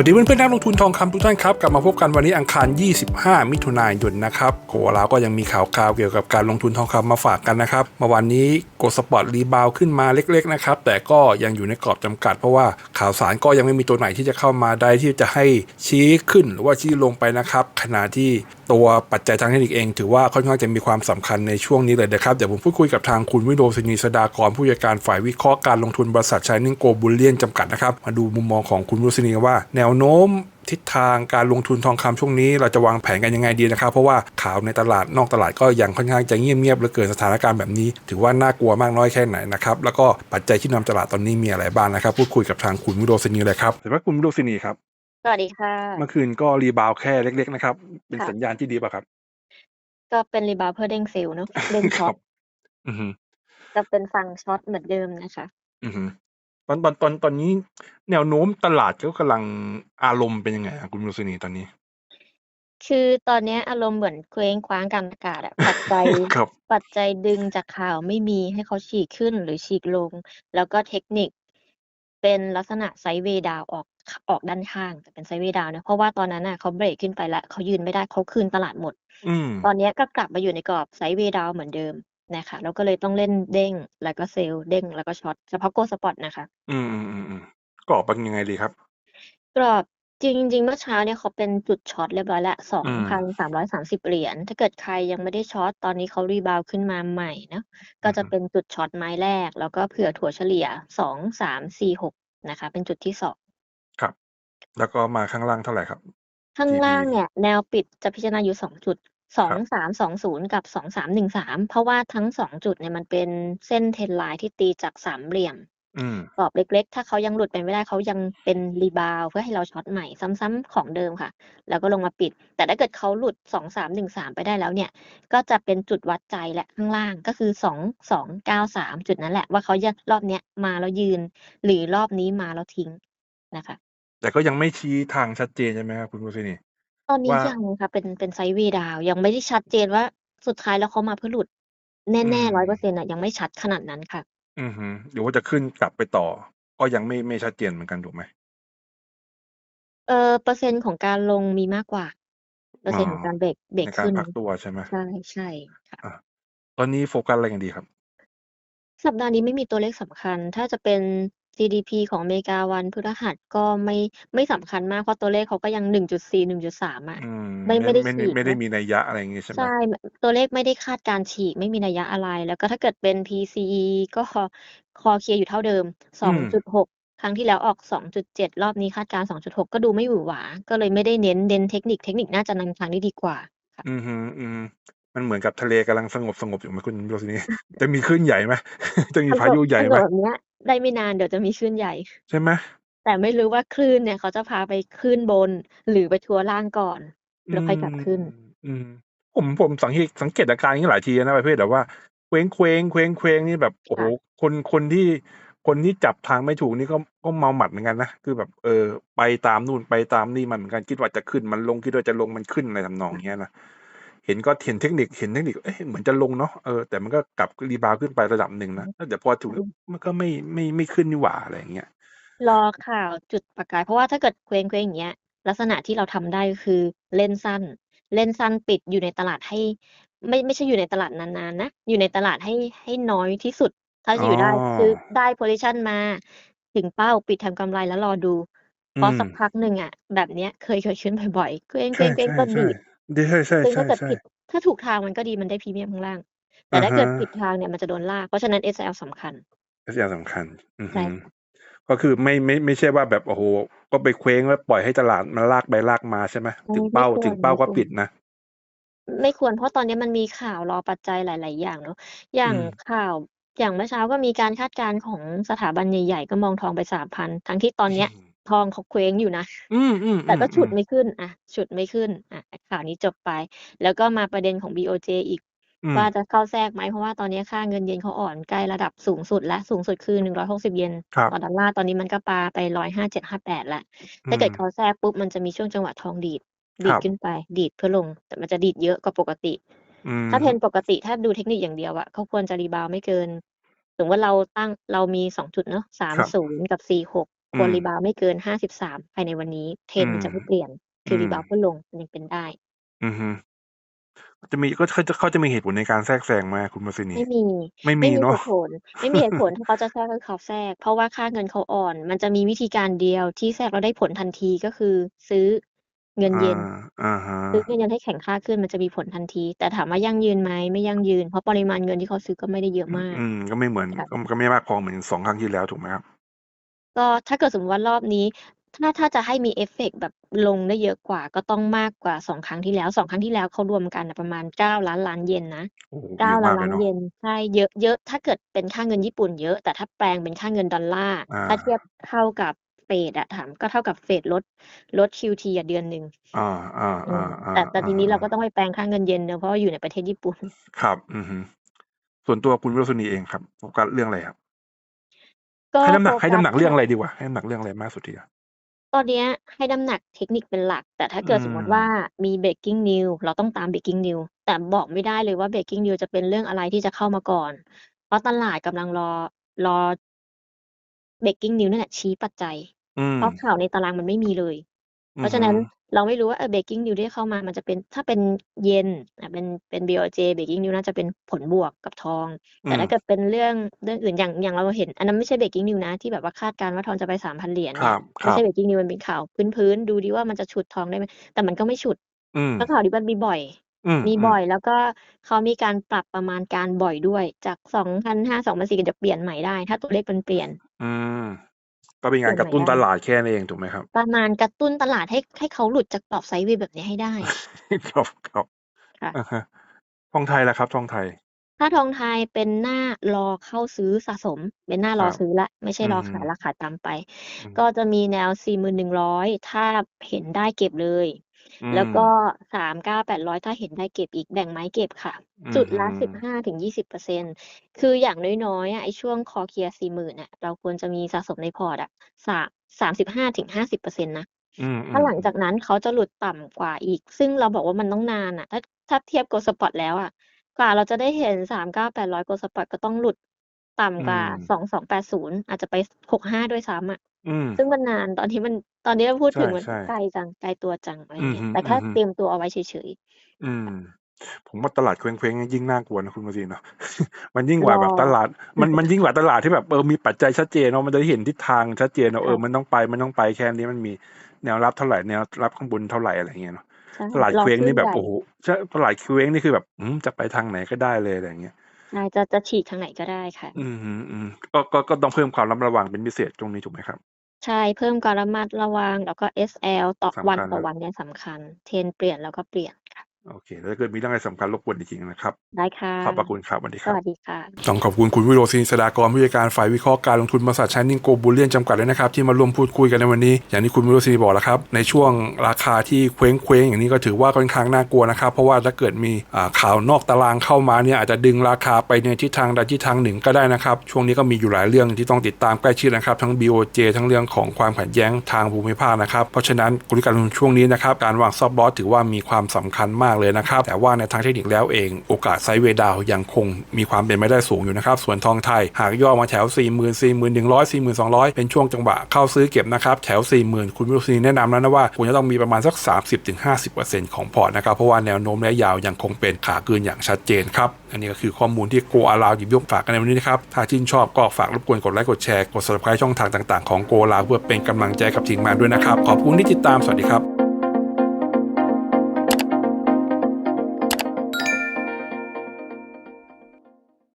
วัสดีเพื่อนๆนักลงทุนทองคำทุกท่านครับ กลับมาพบกันวันนี้อังคาร 25 มิถุนายนนะครับโกเราก็ยังมีข่าวคราวเกี่ยวกับการลงทุนทองคำมาฝากกันนะครับเมื่อวันนี้โกลสปอร์ตรีบาวขึ้นมาเล็กๆนะครับแต่ก็ยังอยู่ในกรอบจำกัด เพราะว่าข่าวสารก็ยังไม่มีตัวไหนที่จะเข้ามาได้ที่จะให้ชี้ขึ้นหรือว่าชี้ลงไปนะครับขณะที่ตัวปัจจัยทางเทคนิคเองถือว่าค่อนข้างจะมีความสำคัญในช่วงนี้เลยนะครับ เดี๋ยวผมพูดคุยกับทางคุณวิโรจนีสดากรผู้จัดการฝ่ายวิเคราะห์การลงทุนบริษัทชายนิ่งโกบุลเลียนจำกัดนะครับมาดูมุมมองของคุณวิโรจนีว่าแนวโน้มทิศทางการลงทุนทองคำช่วงนี้ เราจะวางแผนกันยังไงดีนะครับ เพราะว่าข่าวในตลาดนอกตลาดก็ยังค่อนข้างจะเงียบๆเหลือเกินสถานการณ์แบบนี้ ถือว่าน่ากลัวมากน้อยแค่ไหนนะครับ แล้วก็ปัจจัยที่นำตลาดตอนนี้มีอะไรบ้างนะครับ พูดคุยกับทางคุณวิโรจนีเลยครับสวัสดีคุณวิโรจนีครับสวัสดีค่ะ เมื่อคืนก็รีบาวด์แค่เล็ก ๆ นะครับ เป็นค่ะสัญญาณที่ดีป่ะครับ ก็เป็นรีบาวด์เพื่อเด้งเซลล์เนอะเด้งคช็อรัตบอือฮึจะเป็นฝั่งช็อตเหมือนเดิมนะคะ อือฮึ ตอนตอนตอนตอนนี้แนวโน้มตลาดก็กำลังอารมณ์เป็นยังไงอะคุณวิโรจนีตอนนี้ คือตอนเนี้ยอารมณ์เหมือนเคว้งคว้างกลางอากาศอะปัจจัย ครับ ปัจจัยดึงจากข่าวไม่มีให้เขาฉีกขึ้นหรือฉีกลง แล้วก็เทคนิค เป็นลักษณะไซด์เวย์ดาวออกออกด้านข้างแต่เป็นไซด์เวย์ดาวนะเพราะว่าตอนนั้นน่ะเขาเบรกขึ้นไปแล้วเขายืนไม่ได้เขาคืนตลาดหมด อืม ตอนเนี้ยก็กลับมาอยู่ในกรอบไซด์เวย์ดาวเหมือนเดิม นะคะแล้วก็เลยต้องเล่นเด้ง แล้วก็เซลล์เด้งแล้วก็ช็อตเฉพาะโกลสปอตนะคะอืมอืมอืมอืมกรอบเป็นยังไงดีครับ กรอบจริงๆเมื่อเช้าเนี่ยเขาเป็นจุดช็อตเรียบร้อยแล้วสองอืมพันสามร้อยสามสิบเหรียญถ้าเกิดใครยังไม่ได้ช็อตตอนนี้เขารีบาวด์ขึ้นมาใหม่เนอะก็จะเป็นจุดช็อตไม้แรก แล้วก็เผื่อถั่วเฉลี่ยสองสามสี่หกนะคะ เป็นจุดที่สองครับ แล้วก็มาข้างล่างเท่าไหร่ครับ ข้าง TD ล่างเนี่ย แนวปิดจะพิจารณาอยู่สองจุด สองครับสามสองศูนย์กับสองสามหนึ่งสามเพราะว่าทั้งสองจุดเนี่ยมันเป็นเส้นเทรนไลน์ที่ตีจากสามเหลี่ยมอืมกรอบเล็กๆ ถ้าเขายังหลุดไปไม่ได้เขายังเป็นรีบาวด์เพื่อให้เราช็อตใหม่ซ้ำๆของเดิมค่ะ แล้วก็ลงมาปิด แต่ถ้าเกิดเขาหลุดสองสามหนึ่งสามไปได้แล้วเนี่ย ก็จะเป็นจุดวัดใจและข้างล่างก็คือสองสองเก้าสามจุดนั้นแหละว่าเขาจะรอบเนี้ยมาแล้วยืน หรือรอบนี้มาแล้วทิ้งนะคะ แต่ก็ยังไม่ชี้ทางชัดเจนใช่ไหมครับคุณวิโรจนี ตอนนี้ว่า ยังค่ะ เป็น เป็นไซด์เวย์ดาวน์ยังไม่ได้ชัดเจนว่า สุดท้ายแล้วเขามาเพื่อหลุด อืแน่มๆร้อยเปอร์เซ็นต์อะยังไม่ชัดขนาดนั้นค่ะ อือฮึ หรือว่าจะขึ้นกลับไปต่อ ก็ยังไม่ ไม่ชัดเจนเหมือนกันถูกไหม เออเปอร์เซ็นต์ของการลงมีมากกว่า เปอร์อ๋เซ็นต์ของอการเบรก เบรในกการขึ้น พักตัวใช่ไหม ใช่ ใช่ค่ะอะตอนนี้โฟกัสอะไรกันดีครับ สัปดาห์นี้ไม่มีตัวเลขสำคัญ ถ้าจะเป็น GDP ของอเมริกาวันพฤหัสก็ไม่ไม่สำคัญมาก เพราะตัวเลขเขาก็ยัง 1.4 1.3 อะ อืมไม่ไม่ไม่ได้ไม่ได้ฉีกไม่ได้เนาะมีนัยยะอะไรอย่างงี้ใช่ไหมใช่ ตัวเลขไม่ได้คาดการณ์ฉีก ไม่มีนัยยะอะไร แล้วก็ถ้าเกิดเป็น PCE ก็คอคอเคลียร์อยู่เท่าเดิม อืม 2.6 ครั้งที่แล้วออก 2.7 รอบนี้คาดการณ์ 2.6 ก็ดูไม่หวือหวา ก็เลยไม่ได้เน้นเน้นเทคนิค เทคนิคน่าจะนำทางได้ดีกว่าค่ะ อือฮึอืม มันเหมือนกับทะเลกำลังสงบสงบอยู่ไหมคุณโรสนีจะมีคลื่นใหญ่ไหมจะมีสพางบยุใหญ่สไหงมบแบบเนี้ย ได้ไม่นานเดี๋ยวจะมีคลื่นใหญ่ ใช่ไหมแต่ไม่รู้ว่าคลื่นเนี่ยเขาจะพาไปขึ้นบน หรือไปทัวร์ล่างก่อนอืแล้วค่อยกลับมขึ้น อืม ผมผมสังเกตสังเกตอาการนี้หลายทีนะประเภทแบบว่าเคว้งเคว้งเคว้งเคว้งนี่แบบโอ้โหค่ะคนคนที่คนที่จับทางไม่ถูกนี่ก็ก็เมาหมัดเหมือนกันนะคือแบบเออไปตามนู่นไปตามนี่มันเหมือนกันคิดว่าจะขึ้นมันลงคิดว่าจะลงมันขึ้นอะไรทำนองเนี้ยนะ เห็นก็เห็นเทคนิคเห็นเทคนิคเอ๊ะเหมือนจะลงเนาะเออแต่มันก็กลับรีบาวด์ขึ้นไประดับหนึ่งนะแล้วเดี๋ยวพอถึงมันก็ไม่ไม่ไม่ขึ้นนี่หว่าอะไรอย่างเงี้ย รอข่าวจุดประกาย เพราะว่าถ้าเกิดเคว้งเคว้งอย่างเงี้ย ลักษณะที่เราทำได้ก็คือเล่นสั้น เล่นสั้นปิดอยู่ในตลาดให้ ไม่ไม่ใช่อยู่ในตลาดนานๆนะ อยู่ในตลาดให้ให้น้อยที่สุด ถ้าอ๋จะออยู่ได้คือได้โพซิชันมา ถึงเป้าปิดทำกำไรแล้วรอดู อืเพราะม สักพักหนึ่งอะ แบบเนี้ยเคยเกิดขึ้นบ่อยๆเคว้งเคใช่ว้งเคว้งใช่ก็ใช่ดีด ดี ใช่ ใช่ ซึ่งใช่ ถ้าเกิดใช่ ผิด ถ้าถูกทางมันก็ดีมันได้พรีเมียมข้างล่าง แต่อ่าถ้าฮะเกิดผิดทางเนี่ยมันจะโดนลาก เพราะฉะนั้น SL สำคัญก็อย่างสำคัญ อือใช่ฮึค่ะ ก็คือไม่ ไม่ ไม่ใช่ว่าแบบ โอ้โหก็ไปเคว้ง แล้วปล่อยให้ตลาดมันลากไปลากมาใช่ไหมไม่ถึงไม่เป้า ควถึรงเป้าไม่ก็ควปิร ดนะ ไม่ควร เพราะตอนนี้มันมีข่าวรอปัจจัยหลาย ๆ อย่างเนาะ อย่าอืงม ข่าว อย่างเมื่อเช้าก็มีการคาดการณ์ของสถาบันใหญ่ ๆ ก็มองทองไป 3,000 ทั้งที่ตอนอืเนี้ยม ทองเขาเคว้งอยู่นะอืมอืมแต่อืมก็อืฉุดมไม่ขึ้นอะฉุดไม่ขึ้นอะข่าวนี้จบไป แล้วก็มาประเด็นของ BOJ อีกอืมว่าจะเข้าแทรกไหมเพราะว่าตอนนี้ค่าเงินเยนเขาอ่อนใกล้ระดับสูงสุดแล้วสูงสุดคือ160เยนครับต่อดอลลาร์ตอนนี้มันก็ปาไป157-58แล้วอืถ้าเกิดมเขาแทรกปุ๊บมันจะมีช่วงจังหวะทองดีดคดีดรับขึ้นไป ดีดเพื่อลง แต่มันจะดีดเยอะกว่าปกติอืมถ้าเทรนด์ปกติถ้าดูเทคนิคอย่างเดียวอะเขาควรจะรีบาวด์ไม่เกินสมมุติว่าเราตั้งเรามี2จุดเนาะครับ30กับ46อื ควรอืมรีบาวด์ไม่เกิน53ภายในวันนี้เทรนด์มันจะอืมไม่เปลี่ยน คือมรีบาวด์ขึ้นลงมันยังเป็นได้ อือฮึจะมีก็เขาจะเขาจะมีเหตุผลในการแทรกแซงไหมคุณมาซินีไม่มีไม่ไม่มีมีเนาะเหตุผล ไม่มีเหตุผลถ้าเขาจะแทรกก็เขาแทรก เพราะว่าค่าเงินเขาอ่อน มันจะมีวิธีการเดียวที่แทรกแล้วได้ผลทันทีก็คือ ซื้อเงินอ่าเยนอ่าฮะซื้อเงินเยนให้แข็งค่าขึ้นมันจะมีผลทันที แต่ถามว่ายั่งยืนไหมไม่ยั่งยืน เพราะปริมาณเงินที่เขาซื้อก็ไม่ได้เยอะมาก อืมก็ไม่เหมือนค่ะก็ก็ไม่มากพอเหมือนสองครั้งที่แล้วถูกไหมครับ ก็ถ้าเกิดสมมติว่ารอบนี้ ถ้าถ้าจะให้มีเอฟเฟกต์แบบลงได้เยอะกว่า ก็ต้องมากกว่าสองครั้งที่แล้วสองครั้งที่แล้วเขารวมกันน่ะประมาณเก้าล้านล้านเยนนะโอ้โหเยเก้าอะล้ามานกเลล้ายนเนาะ เยนใช่เยอะเยอะถ้าเกิดเป็นค่าเงินญี่ปุ่นเยอะ แต่ถ้าแปลงเป็นค่าเงินดอลลาร์อ่า ถ้าเทียบเท่ากับเฟดอะถามก็เท่ากับเฟดลดลด QT อะเดือนหนึ่งอ่าอ่าอือ่ามอ่าแต่แต่ทีนี้อ่าเราก็ต้องไปแปลงค่าเงินเยนเนอะเพราะว่าอยู่ในประเทศญี่ปุ่น ครับ อือฮึส่วนตัวคุณวิโรจนีเองครับโฟกัสเรื่องอะไรครับ ก็ให้น้ำหนักโฟให้กัน้ำสหนักเรื่องอะไรดีกว่า ให้น้ำหนักเรื่องอะไรมากสุดทีอะ ตอนเนี้ยให้น้ำหนักเทคนิคเป็นหลัก แต่ถ้าเกิดสมมติอืมว่ามี breaking news เราต้องตาม breaking news แต่บอกไม่ได้เลยว่า breaking news จะเป็นเรื่องอะไรที่จะเข้ามาก่อน เพราะตลาดกำลังรอ รอ breaking news นั่นแหละชี้ปัจจัย อืมเพราะข่าวในตารางมันไม่มีเลยเพอือราะฉะฮึนั้น เราไม่รู้ว่าเออ breaking news ที่เข้ามามันจะเป็นถ้าเป็นเยนอะเป็นเป็น BOJ breaking news น่าจะเป็นผลบวกกับทองอืแต่มถ้าเกิดเป็นเรื่องเรื่องอื่นอย่างอย่างเราเห็น อันนั้นไม่ใช่ breaking news นะที่แบบว่าคาดการณ์ว่าทองจะไป3,000เหรียญคเนี่รัยบคไม่รับใช่ breaking news มันเป็นข่าวพื้นๆดูดิว่ามันจะฉุดทองได้ไหมแต่มันก็ไม่ฉุดอืมเพราะข่าวนี้มันมีบ่อยอืมมีอืมบ่อยแล้วก็เขามีการปรับประมาณการบ่อยด้วย จาก2,500 2,400ก็จะเปลี่ยนใหม่ได้ ถ้าตัวเลขมันเปลี่ยนอืม ก็เป็นเปการลี่ยนกใหระม่ตุ้นได้ตลาดแค่นั้นเองถูกไหมครับ ประมาณกระตุ้นตลาดให้ให้เขาหลุดจากกรอบไซด์เวย์แบบนี้ให้ได้ ครับครับค่ะอ่าฮะทองไทยล่ะครับ ทองไทย ถ้าทองไทยเป็นหน้ารอเข้าซื้อสะสม เป็นหน้าครอรับซื้อละ ไม่ใช่อืรออฮึขายราคาตามไปอืมก็จะมีแนว4,100ถ้าเห็นได้เก็บเลยอื แล้วมก็3,900ถ้าเห็นได้เก็บอีกแบ่งไม้เก็บค่ะอืจุอดฮึละ15-20%คืออย่างน้อยๆอะไอ้ช่วงคอเคลียร์40,000น่ะเราควรจะมีสะสมในพอร์ตอะสา35-50%นะอืมอืถ้ามหลังจากนั้นเขาจะหลุดต่ำกว่าอีก ซึ่งเราบอกว่ามันต้องนานอะถ้าถ้าเทียบ Gold Spot แล้วอะกว่าเราจะได้เห็น3,900 Gold Spot ก็ต้องหลุดอืต่ำกว่าม2280อาจจะไป65ด้วยซ้ำอะ อืม ซึ่งมันนาน ตอนนี้มัน ตอนนี้เราพูดใช่ถึงมันใช่ ไกลจัง ไกลตัวจัง อะไรออืย่างอเงี้ย ฮึ แต่อืแค่อฮึ เตรียมตัวเอาไว้เฉย อืๆค่ะมผมว่าตลาดเคว้งๆยิ่งน่ากลัวนะคุณมาซีเนาะ มันยิ่งกรว่าอ แบบตลาด มันมันยิ่งกว่าตลาดที่แบบเออมีปัจจัยชัดเจนเนาะมันจะได้เห็นทิศทางชัดเจนเนาะเอค่ะ อมันต้องไปมันต้องไปแค่นี้มันมีแนวรับเท่าไหร่แนวรับข้างบนเท่าไหร่อะไรอย่างเงี้ยเนาะใช่ ตลาดรอเคว้งขึ้นนี่แบใหบญ่ โอ้โหใช่ตลาดเคว้งนี่คือแบบอืมจะไปทางไหนก็ได้เลยอะไรอย่างเงี้ย ใช่ จะ จะฉีกทางไหนก็ได้ค่ะ อืมอืมอืมก็ก็ก็ต้องเพิ่มความระมัดระวังเป็นพิเศษตรงนี้ถูกไหมครับ ใช่ เพิ่มการระมัดระวัง แล้วก็ SL ต่อสำวันคัญต่อนะ วันเนี่ยสำคัญ เทรนด์เปลี่ยนแล้วก็เปลี่ยนค่ะ โอเคแล้วถ้าเกิดมีเรื่องอะไรสำคัญรบกวนจริงๆนะครับ ได้ค่ะ ขอบพระคุณครับสวัสดีสครับ วัสดีค่ะ ต้องขอบคุณคุณวิโรจน์ศินสดากรผู้จัดการฝ่ายวิเคราะห์การลงทุนบริษัทชานิงโกบูเลียนจำกัดเลยนะครับที่มาร่วมพูดคุยกันในวันนี้ อย่างที่คุณวิโรจน์ศินบอกแล้วครับในช่วงราคาที่เคว้งเคว้งๆอย่างนี้ก็ถือว่าค่อนข้างน่ากลัวนะครับเพราะว่าถ้าเกิดมีอ่าข่าวนอกตารางเข้ามาเนี่ยอาจจะดึงราคาไปในทิศทางใดทิศทางหนึ่งก็ได้นะครับช่วงนี้ก็มีอยู่หลายเรื่องที่ต้องติดตามใกล้ชิดนะครับทั้ง BOJ ทั้งเรื่องของความขัดแย้งทางภูมิภาคนะครับเพราะฉะนั้นกลยุทธ์การลงทุนช่วงนี้นะครับการวางซอฟต์บอสถือว่ามีความสำคัญมากเลยนะครับ แต่ว่าในทางเทคนิคแล้วเองโอกาสไซด์เวดาวยังคงมีความเป็นไปได้สูงอยู่นะครับ ส่วนทองไทย หากย่อมาแถว 4 0 0 0 0 4 1 0 0 4 2 0 0 เป็นช่วงจังหวะเข้าซื้อเก็บนะครับ แถว 40,000 คุณวิรุษีแนะนำแล้วนะว่าควรจะต้องมีประมาณสัก 30-50%ของพอร์ตนะครับ เพราะว่าแนวโน้มระยะยาวยังคงเป็นขาขึ้นอย่างชัดเจนครับ อันนี้ก็คือข้อมูลที่โกอาลาวหยิบยกฝากกันในวันนี้นะครับ ถ้าชื่นชอบก็ฝากรบกวนกดไลค์กดแชร์กด subscribe ช่องทางต่าง ๆของโกอาลาวเพื่อเป็นกำลังใจกับทีมงานด้วยนะครับ ขอบคุณที่ติดตามสวัสดีครับ